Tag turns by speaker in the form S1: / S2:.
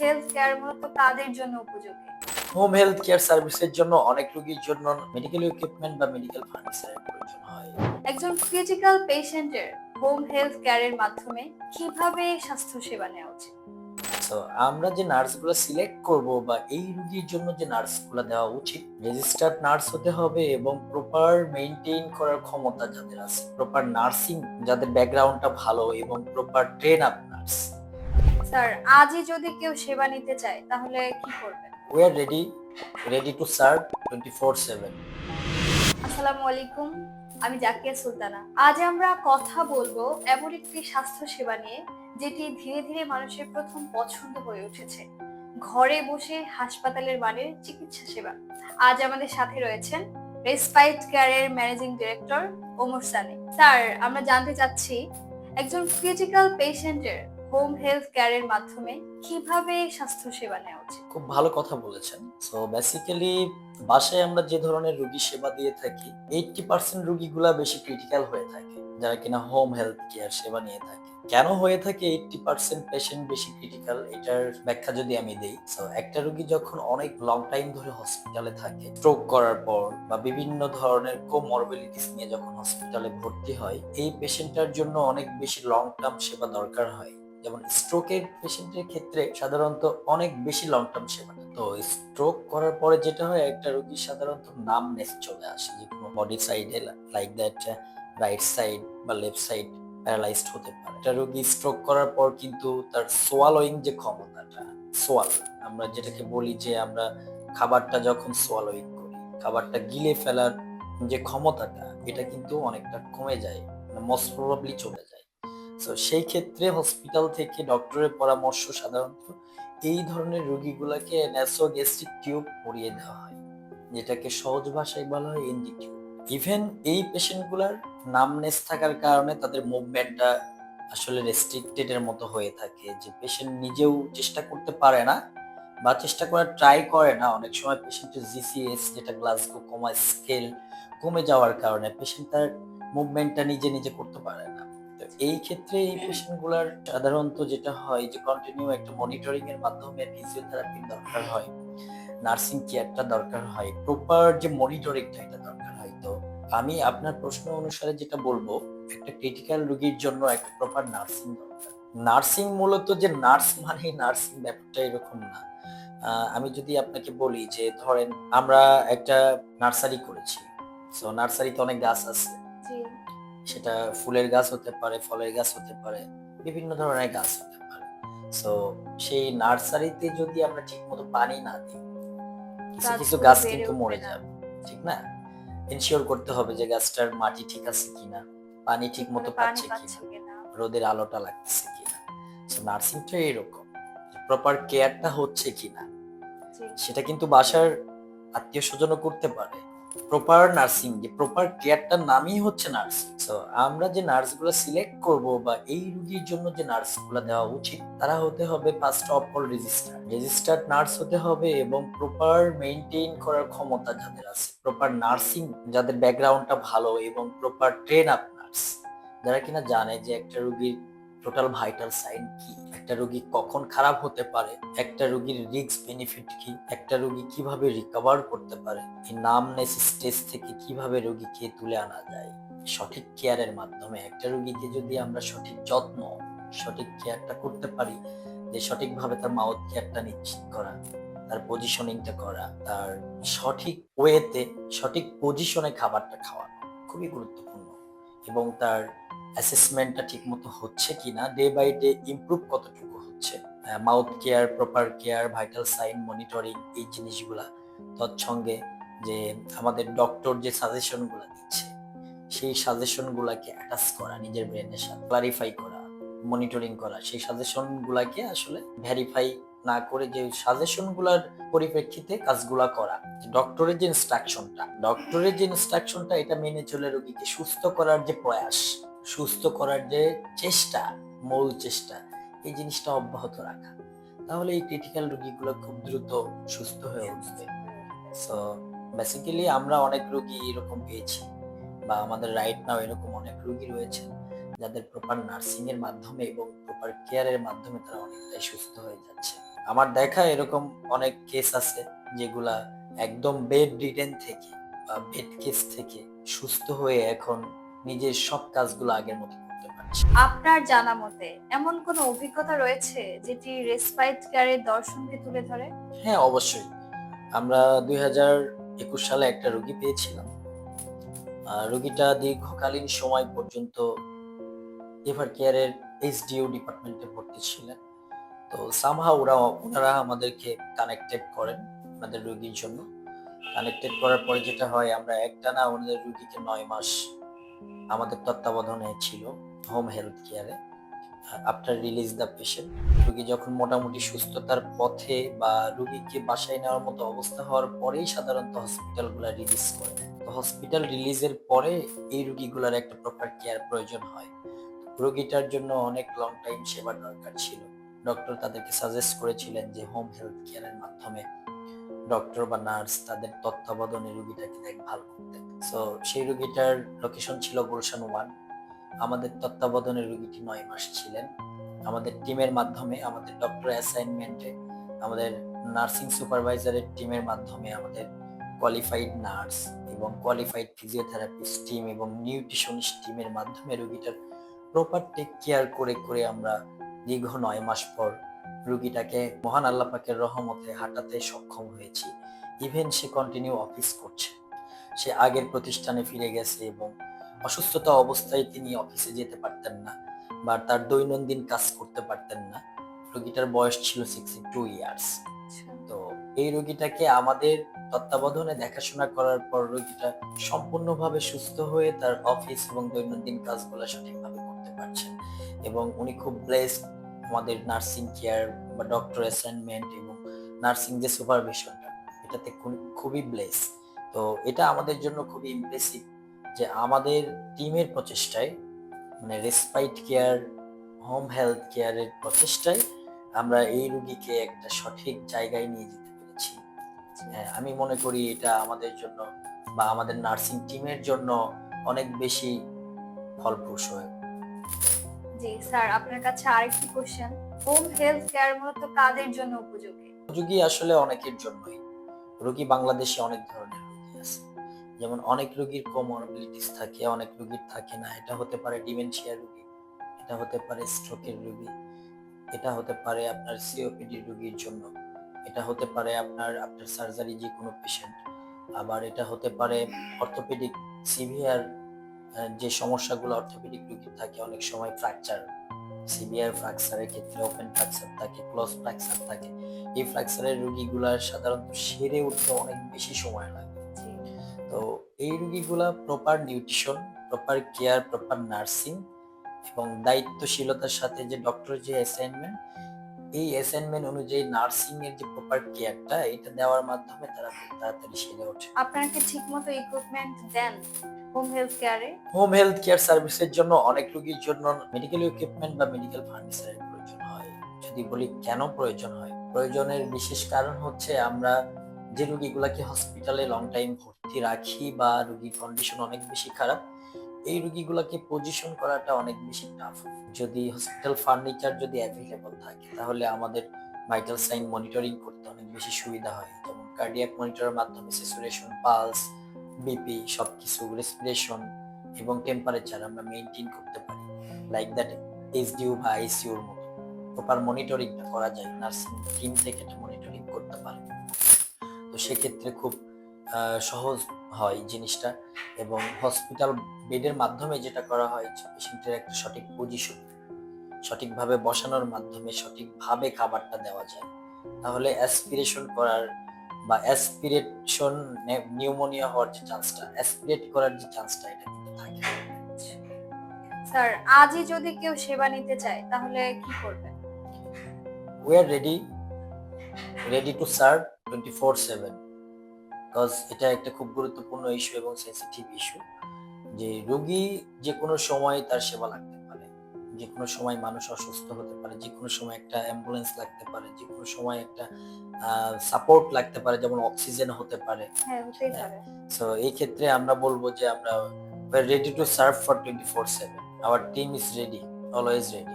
S1: Health care মূলত কাদের জন্য উপযোগী।
S2: হোম হেলথ কেয়ার সার্ভিসের জন্য অনেক রোগীর জন্য মেডিকেল ইকুইপমেন্ট বা মেডিকেল ফার্নিচারের প্রয়োজন হয়।
S1: একজন ক্রিটিক্যাল পেশেন্টের হোম হেলথ কেয়ারের মাধ্যমে কীভাবে স্বাস্থ্য সেবা নেওয়া উচিত?
S2: আমরা যে নার্সগুলো সিলেক্ট করব বা এই রোগীর জন্য যে নার্সগুলো দেওয়া উচিত রেজিস্টার্ড নার্স হতে হবে এবং প্রপার মেইনটেইন করার ক্ষমতা যাদের আছে। প্রপার নার্সিং যাদের ব্যাকগ্রাউন্ডটা ভালো এবং proper train up nurse.
S1: Sir আজই যদি কেউ সেবা নিতে চায় তাহলে কি করবেন?
S2: We are ready ready to serve twenty four seven
S1: আসসালামু আলাইকুম আমি জাকিয়া সুলতানা। আজ আমরা কথা বলব এমন একটি স্বাস্থ্য সেবা নিয়ে যেটি ধীরে ধীরে মানুষের প্রথম পছন্দ হয়ে উঠেছে। ঘরে বসে হাসপাতালের মানের চিকিৎসা সেবা। আজ আমাদের সাথে রয়েছেন রেসপাইট কেয়ারের managing director Omar Sunny. Sir আমরা জানতে চাচ্ছি একজন ক্রিটিক্যাল পেশেন্টের হোম হেলথ কেয়ারের মাধ্যমে কীভাবে নেওয়া উচিত?
S2: খুব ভালো কথা বলেছেন। সো বেসিক্যালি বাসায় আমরা যে ধরনের রোগী সেবা দিয়ে থাকি এইটটি পার্সেন্ট বেশি ক্রিটিক্যাল হয়ে থাকে, যারা কিনা হোম হেলথ কেয়ার সেবা নিয়ে থাকে। কেন হয়ে থাকে এইটটি পার্সেন্ট পেশেন্ট বেশি ক্রিটিক্যাল এটার ব্যাখ্যা যদি আমি একটা রোগী যখন অনেক লং টাইম ধরে হসপিটালে থাকে স্ট্রোক করার পর বা বিভিন্ন ধরনের কোমরবিলিটিস নিয়ে যখন হসপিটালে ভর্তি হয়, এই পেশেন্টটার জন্য অনেক বেশি লং টার্ম সেবা দরকার হয়। যেমন স্ট্রোকের পেশেন্টের ক্ষেত্রে সাধারণত অনেক বেশি লং টার্ম সেবা। তো স্ট্রোক করার পরে যেটা হয়, একটা রোগী সাধারণত নাম নামনেস চলে আসে। যে কোনো বডি সাইডে লাইক দ্যাট রাইট সাইড বা লেফট সাইড প্যারালাইজড হতে পারে। একটা রোগী স্ট্রোক করার পর কিন্তু তার সোয়ালোয়িং যে ক্ষমতাটা সোয়াল আমরা যেটাকে বলি যে আমরা খাবারটা যখন সোয়ালোয়িং করি, খাবারটা গিলে ফেলার যে ক্ষমতাটা, এটা কিন্তু অনেকটা কমে যায় মোস্ট প্রবাবলি চলে যায়। তো সেই ক্ষেত্রে হসপিটাল থেকে ডক্টরের পরামর্শ সাধারণত এই ধরনের রোগীগুলোকে ন্যাসোগ্যাস্ট্রিক টিউব পরিয়ে দেওয়া হয়, যেটাকে সহজ ভাষায় বলা হয় এনজি টিউব ইভেন এই পেশেন্টগুলার নামনেস থাকার কারণে তাদের মুভমেন্টটা আসলে রেস্ট্রিক্টেড এর মতো হয়ে থাকে, যে পেশেন্ট নিজেও চেষ্টা করতে পারে না বা চেষ্টা করার ট্রাই করে না। অনেক সময় পেশেন্টের জিসিএস যেটা গ্লাসগো কমা স্কেল কমে যাওয়ার কারণে পেশেন্ট তার মুভমেন্টটা নিজে নিজে করতে পারে না। এই ক্ষেত্রে এই পেশেন্টগুলার সাধারণত যেটা হয় যে কন্টিনিউ একটা মনিটরিং এর মাধ্যমে ফিজিওথেরাপির দরকার হয় নার্সিং কেয়ারটা দরকার হয় প্রপার যে মনিটরিংটা এটা দরকার হয়। তো আমি আপনার প্রশ্ন অনুসারে যেটা বলব, একটা ক্রিটিক্যাল রোগীর জন্য একটা প্রপার নার্সিং দরকার। নার্সিং মূলত যে নার্স মানে নার্সিং ব্যাপারটা এরকম না। আমি যদি আপনাকে বলি যে ধরেন আমরা একটা নার্সারি করেছি সো নার্সারিতে অনেক গাছ আছে। সেটা ফুলের গাছ হতে পারে ফলের গাছ হতে পারে বিভিন্ন ধরনের গাছ হতে পারে। সো সেই নার্সারিতে যদি আমরা ঠিক মতো পানি না দিই কিছু গাছ কিন্তু মরে যাবে ঠিক না? এনশিওর করতে হবে যে গাছটার মাটি ঠিক আছে কিনা পানি ঠিক মতো পাচ্ছে কিনা রোদের আলোটা লাগতেছে কিনা। সো নার্সিংটা এরকম প্রপার কেয়ারটা হচ্ছে কিনা সেটা কিন্তু বাসার আত্মীয় স্বজনও করতে পারে। প্রপার নার্সিং যে প্রপার কেয়ারটার নামই হচ্ছে নার্সিং তো আমরা যে নার্সগুলো সিলেক্ট করব বা এই রোগীর জন্য যে নার্সগুলো দেওয়া উচিত, তারা হতে হবে first of all register registered nurse হতে হবে এবং প্রপার মেইনটেইন করার ক্ষমতা যাদের আছে প্রপার নার্সিং যাদের ব্যাকগ্রাউন্ডটা ভালো এবং প্রপার ট্রেন আপ নার্স যারা কিনা জানে যে একটা রোগীর টোটাল ভাইটাল সাইন কি। একটা রোগী কখন খারাপ হতে পারে, একটা রোগীর রিস্ক বেনিফিট কি, একটা রোগী কীভাবে রিকভার করতে পারে, এই নামনেস স্টেজ থেকে কীভাবে রোগীকে তুলে আনা যায়? সঠিক কেয়ারের মাধ্যমে একটা রোগীকে যদি আমরা সঠিক যত্ন, সঠিক কেয়ারটা করতে পারি, যে সঠিকভাবে তার মাউথ কেয়ারটা নিশ্চিত করা, তার পজিশনিংটা করা, তার সঠিক ওয়েতে সঠিক পজিশনে খাবারটা খাওয়ানো খুবই গুরুত্বপূর্ণ এবং তার অ্যাসেসমেন্টটা ঠিকমতো হচ্ছে কিনা ডে বাই ডে ইমপ্রুভ কতটুকু হচ্ছে mouth care proper care vital sign monitoring এই জিনিসগুলা তৎসঙ্গে যে আমাদের ডক্টর যে সাজেশনগুলো দিচ্ছে, সেই সাজেশনগুলোকে অ্যাটাচ করা, নিজের ব্রেনের সাথে ক্লারিফাই করা মনিটরিং করা, সেই সাজেশনগুলোকে আসলে ভেরিফাই না করে যে সাজেশনগুলোর পরিপ্রেক্ষিতে কাজগুলা করা। ডক্টরের যে ইনস্ট্রাকশনটা ডক্টরের যে ইনস্ট্রাকশনটা এটা মেনে চলে রোগীকে সুস্থ করার যে প্রয়াস সুস্থ করার যে চেষ্টা, মূল চেষ্টা, এই জিনিসটা অব্যাহত রাখা। তাহলে এই ক্রিটিক্যাল রোগীগুলো খুব দ্রুত সুস্থ হয়ে উঠবে। সো বেসিক্যালি আমরা অনেক রোগী এরকম পেয়েছি বা আমাদের রাইট নাও এরকম অনেক রোগী রয়েছে যাদের প্রপার নার্সিং এর মাধ্যমে এবং প্রপার কেয়ারের মাধ্যমে তারা অনেকটাই সুস্থ হয়ে যাচ্ছে। আমার দেখা এরকম অনেক কেস আছে যেগুলা একদম বেড রিটেন থেকে বা বেড কেস থেকে সুস্থ হয়ে এখন নিজের সব কাজগুলো আগের মতো করতে পারছে।
S1: আপনার জানা মতে এমন কোনো অভিজ্ঞতা রয়েছে যেটি রেসপাইট কেয়ারের দর্শনকে তুলে ধরে?
S2: হ্যাঁ অবশ্যই। আমরা দুই একুশ সালে একটা রোগী পেয়েছিলাম। রোগীটা দীর্ঘকালীন সময় পর্যন্ত এভার কেয়ারের এইচডিও ডিপার্টমেন্টে ভর্তি ছিলেন। তো সামহা ওরা ওনারা আমাদেরকে কানেক্টেড করেন আমাদের রোগীর জন্য। কানেক্টেড করার পরে যেটা হয় আমরা একটানা ওনাদের রোগীকে নয় মাস আমাদের তত্ত্বাবধানে ছিল হোম হেলথ কেয়ারে আফটার রিলিজ দ্য পেশেন্ট রোগী যখন মোটামুটি সুস্থতার পথে বা রোগীকে বাসায় নেওয়ার মতো অবস্থা হওয়ার পরেই সাধারণত হসপিটালগুলো রিলিজ করে। তো হসপিটাল রিলিজের পরে এই রোগীগুলোর একটা প্রপার কেয়ার প্রয়োজন হয়। রুগীটার জন্য অনেক লং টাইম সেবার দরকার ছিল। ডক্টর তাদেরকে সাজেস্ট করেছিলেন যে হোম হেলথ কেয়ারের মাধ্যমে ডক্টর বা নার্স তাদের তত্ত্বাবধানে রোগীটাকে দেখভাল করতেন। সো সেই রোগীটার লোকেশন ছিল গুলশান ওয়ান আমাদের তত্ত্বাবধানে রোগীটি নয় মাস ছিলেন। আমাদের টিমের মাধ্যমে, আমাদের ডক্টর অ্যাসাইনমেন্টে আমাদের নার্সিং সুপারভাইজারের টিমের মাধ্যমে আমাদের কোয়ালিফাইড নার্স এবং কোয়ালিফাইড ফিজিওথেরাপিস্ট টিম এবং নিউট্রিশনিস্ট টিমের মাধ্যমে রুগীটার প্রপার টেক কেয়ার করে করে আমরা দীর্ঘ নয় মাস পর রোগীটাকে মহান আল্লাহ পাকের রহমতে হাঁটাতে সক্ষম হয়েছি। ইভেন সে কন্টিনিউ অফিস করছে। সে আগের প্রতিষ্ঠানে ফিরে গেছে এবং অসুস্থতা অবস্থায় তিনি অফিসে যেতে পারতেন না বা তার দৈনন্দিন কাজ করতে পারতেন না। রোগীটার বয়স ছিল সিক্সটি টু ইয়ার্স তো এই রোগীটাকে আমাদের তত্ত্বাবধানে দেখাশোনা করার পর রোগীটা সম্পূর্ণভাবে সুস্থ হয়ে তার অফিস এবং দৈনন্দিন কাজগুলো সঠিকভাবে করতে পারছেন। এবং উনি খুব ব্লেসড আমাদের নার্সিং কেয়ার বা ডক্টর অ্যাসাইনমেন্ট এবং নার্সিং যে সুপারভিশনটা এটাতে খুব- খুবই ব্লেস তো এটা আমাদের জন্য খুবই ইমপ্রেসিভ যে আমাদের টিমের প্রচেষ্টায় মানে রেসপাইট কেয়ার হোম হেলথ কেয়ারের প্রচেষ্টায় আমরা এই রুগীকে একটা সঠিক জায়গায় নিয়ে যেতে পেরেছি। হ্যাঁ, আমি মনে করি এটা আমাদের জন্য বা আমাদের নার্সিং টিমের জন্য অনেক বেশি ফলপ্রসূ হয়।
S1: জি, স্যার, আপনার কাছে আরেকটি কোশ্চেন হোম হেলথ কেয়ার মূলত কাদের জন্য উপযোগী?
S2: উপযোগী আসলে অনেকের জন্যই। রোগী বাংলাদেশে অনেক ধরনের রোগী আছে। যেমন অনেক রোগীর থাকে, অনেক রোগীর থাকে না। এটা হতে পারে ডিমেনশিয়া রোগী, এটা হতে পারে স্ট্রোকের রোগী, এটা হতে পারে আপনার সিওপিডি রোগীর জন্য, এটা হতে পারে আপনার আপনার সার্জারি যে কোনো পেশেন্ট আবার এটা হতে পারে অর্থোপেডিক সিভিয়ার যে সমস্যাগুলো অর্থোপেডিক রোগীর থাকে অনেক সময় ফ্র্যাকচার সিভিয়ার ফ্র্যাকচারের ক্ষেত্রে ওপেন ফ্র্যাকচার থাকে ক্লোজ ফ্র্যাকচার থাকে। এই ফ্র্যাকচারের রোগীগুলার সাধারণত সেরে উঠতে অনেক বেশি সময় লাগে। তো এই রোগীগুলা proper nutrition proper care proper nursing এবং দায়িত্বশীলতার সাথে যে ডক্টরের যে অ্যাসাইনমেন্ট এই অ্যাসাইনমেন্ট অনুযায়ী নার্সিং এর যে প্রপার কেয়ারটা এটা দেওয়ার মাধ্যমে তারা তাড়াতাড়ি সেরে ওঠে।
S1: আপনারা কি ঠিকমতো ইকুইপমেন্ট দেন। হোম হেলথ কেয়ারে
S2: সার্ভিসের জন্য অনেক রোগীর জন্য মেডিকেল ইকুইপমেন্ট বা মেডিকেল ফার্নিচারের প্রয়োজন হয়। যদি বলি কেন প্রয়োজন হয়? প্রয়োজনের বিশেষ কারণ হচ্ছে আমরা যে রোগীগুলাকে হসপিটালে লং টাইম ভর্তি রাখি বা রোগীর কন্ডিশন অনেক বেশি খারাপ, এই রোগীগুলোকে পজিশন করাটা অনেক বেশি টাফ যদি হসপিটাল ফার্নিচার যদি অ্যাভেলেবল থাকে, তাহলে আমাদের ভাইটাল সাইন মনিটরিং করতে অনেক বেশি সুবিধা হয়। যেমন কার্ডিয়াক মনিটরের মাধ্যমে স্যাচুরেশন পালস বিপি সবকিছু রেসপিরেশন এবং টেম্পারেচার আমরা মেনটেন করতে পারি। লাইক দ্যাট এইচডিউ বা আইসিউর মতো। প্রপার মনিটরিংটা করা যায় নার্সিং টিম থেকে এটা মনিটরিং করতে পারে। তো সেক্ষেত্রে খুব সহজ হয় জিনিসটা এবং হসপিটাল বেডের মাধ্যমে যেটা করা হয় পেশেন্টের একটা সঠিক পজিশন সঠিকভাবে বসানোর মাধ্যমে সঠিকভাবে খাবারটা দেওয়া যায়। তাহলে অ্যাসপিরেশন করার বা অ্যাসপিরেশন নিউমোনিয়া হওয়ার যে চান্সটা অ্যাসপিরেট করার যে চান্সটা এটা কিন্তু থাকে।
S1: স্যার আজই যদি কেউ সেবা নিতে চায় তাহলে কি করবেন?
S2: We are ready ready to serve twenty four seven because এটা একটা খুব গুরুত্বপূর্ণ ইস্যু এবং সেন্সিটিভ ইস্যু যে রোগী যে কোনো সময় তার সেবা পারে যে কোনো সময় মানুষ অসুস্থ হতে পারে যে কোনো সময় একটা অ্যাম্বুলেন্স লাগতে পারে যে কোনো সময় একটা সাপোর্ট লাগতে পারে যেমন অক্সিজেন হতে পারে।
S1: হ্যাঁ হতেই
S2: সো এই ক্ষেত্রে আমরা বলব যে আমরা ready to serve for twenty four seven our team is ready always ready